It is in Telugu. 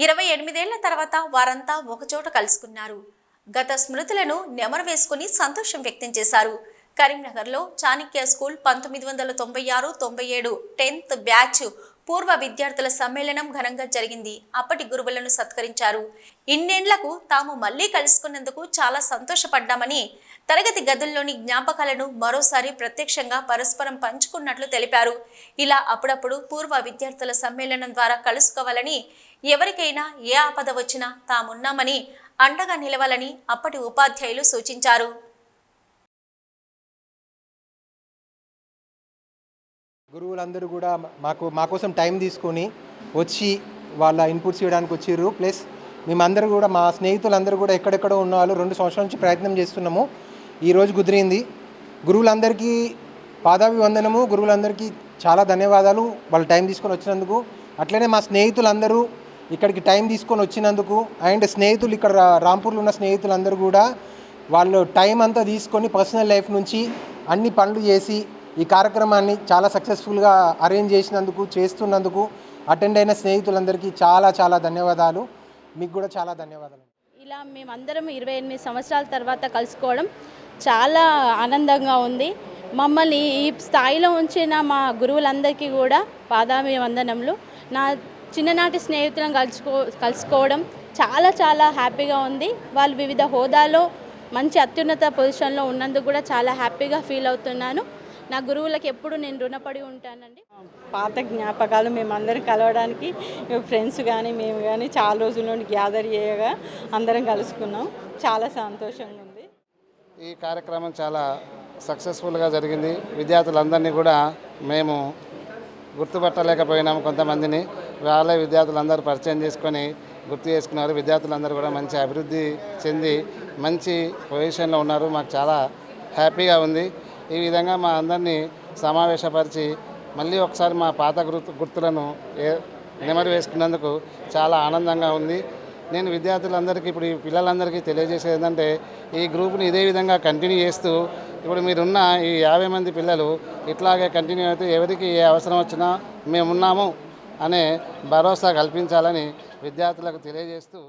ఇరవై ఎనిమిదేళ్ళ తర్వాత వారంతా ఒకచోట కలుసుకున్నారు. గత స్మృతులను నెమరు వేసుకుని సంతోషం వ్యక్తం చేశారు. కరీంనగర్లో చాణక్య స్కూల్ పంతొమ్మిది వందల తొంభై ఆరు తొంభై ఏడు టెన్త్ బ్యాచ్ పూర్వ విద్యార్థుల సమ్మేళనం ఘనంగా జరిగింది. అప్పటి గురువులను సత్కరించారు. ఇన్నేండ్లకు తాము మళ్ళీ కలుసుకున్నందుకు చాలా సంతోషపడ్డామని తరగతి గదుల్లోని జ్ఞాపకాలను మరోసారి ప్రత్యక్షంగా పరస్పరం పంచుకున్నట్లు తెలిపారు. ఇలా అప్పుడప్పుడు పూర్వ విద్యార్థుల సమ్మేళనం ద్వారా కలుసుకోవాలని ఎవరికైనా ఏ ఆపద వచ్చినా తామున్నామని అండగా నిలవాలని అప్పటి ఉపాధ్యాయులు సూచించారు. గురువులందరూ కూడా మాకు మా కోసం టైం తీసుకొని వచ్చి వాళ్ళ ఇన్పుట్స్ ఇవ్వడానికి వచ్చిర్రు ప్లస్ మేమందరూ కూడా మా స్నేహితులందరూ కూడా ఎక్కడెక్కడో ఉన్న వాళ్ళు రెండు సంవత్సరాల నుంచి ప్రయత్నం చేస్తున్నాము. ఈరోజు కుదిరింది. గురువులందరికీ పాదాభివందనము. గురువులందరికీ చాలా ధన్యవాదాలు. వాళ్ళు టైం తీసుకొని వచ్చినందుకు. అట్లనే మా స్నేహితులందరూ ఇక్కడికి టైం తీసుకొని వచ్చినందుకు అండ్ స్నేహితులు ఇక్కడ రాంపూర్లో ఉన్న స్నేహితులందరూ కూడా వాళ్ళు టైం అంతా తీసుకొని పర్సనల్ లైఫ్ నుంచి అన్ని పనులు చేసి ఈ కార్యక్రమాన్ని చాలా సక్సెస్ఫుల్గా అరేంజ్ చేసినందుకు చేస్తున్నందుకు అటెండ్ అయిన స్నేహితులందరికీ చాలా చాలా ధన్యవాదాలు. మీకు కూడా చాలా ధన్యవాదాలు. ఇలా మేమందరం ఇరవై ఎనిమిది సంవత్సరాల తర్వాత కలుసుకోవడం చాలా ఆనందంగా ఉంది. మమ్మల్ని ఈ స్థాయిలో ఉంచిన మా గురువులందరికీ కూడా పాదాభివందనములు నా చిన్ననాటి స్నేహితులను కలుసుకో కలుసుకోవడం చాలా చాలా హ్యాపీగా ఉంది. వాళ్ళు వివిధ హోదాలో మంచి అత్యున్నత పొజిషన్లో ఉన్నందుకు కూడా చాలా హ్యాపీగా ఫీల్ అవుతున్నాను. నా గురువులకు ఎప్పుడు నేను రుణపడి ఉంటానండి. పాత జ్ఞాపకాలు మేమందరం కలవడానికి ఫ్రెండ్స్ కానీ మేము కానీ చాలా రోజుల నుండి గ్యాదర్ చేయగా అందరం కలుసుకున్నాం. చాలా సంతోషంగా ఉంది. ఈ కార్యక్రమం చాలా సక్సెస్ఫుల్గా జరిగింది. విద్యార్థులందరినీ కూడా మేము గుర్తుపట్టలేకపోయినాము కొంతమందిని. వాళ్ళే విద్యార్థులందరూ పరిచయం చేసుకొని గుర్తు చేసుకున్నారు. విద్యార్థులందరూ కూడా మంచి అభివృద్ధి చెంది మంచి పొజిషన్లో ఉన్నారు. మాకు చాలా హ్యాపీగా ఉంది. ఈ విధంగా మా అందరినీ సమావేశపరిచి మళ్ళీ ఒకసారి మా పాత గుర్తు గుర్తులను ఏ నెమరు వేసుకున్నందుకు చాలా ఆనందంగా ఉంది. నేను విద్యార్థులందరికీ ఇప్పుడు ఈ పిల్లలందరికీ తెలియజేసేది ఏంటంటే ఈ గ్రూప్ని ఇదే విధంగా కంటిన్యూ చేస్తూ ఇప్పుడు మీరున్న ఈ యాభై మంది పిల్లలు ఇట్లాగే కంటిన్యూ అయితే ఎవరికి ఏ అవసరం వచ్చినా మేమున్నాము అనే భరోసా కల్పించాలని విద్యార్థులకు తెలియజేస్తూ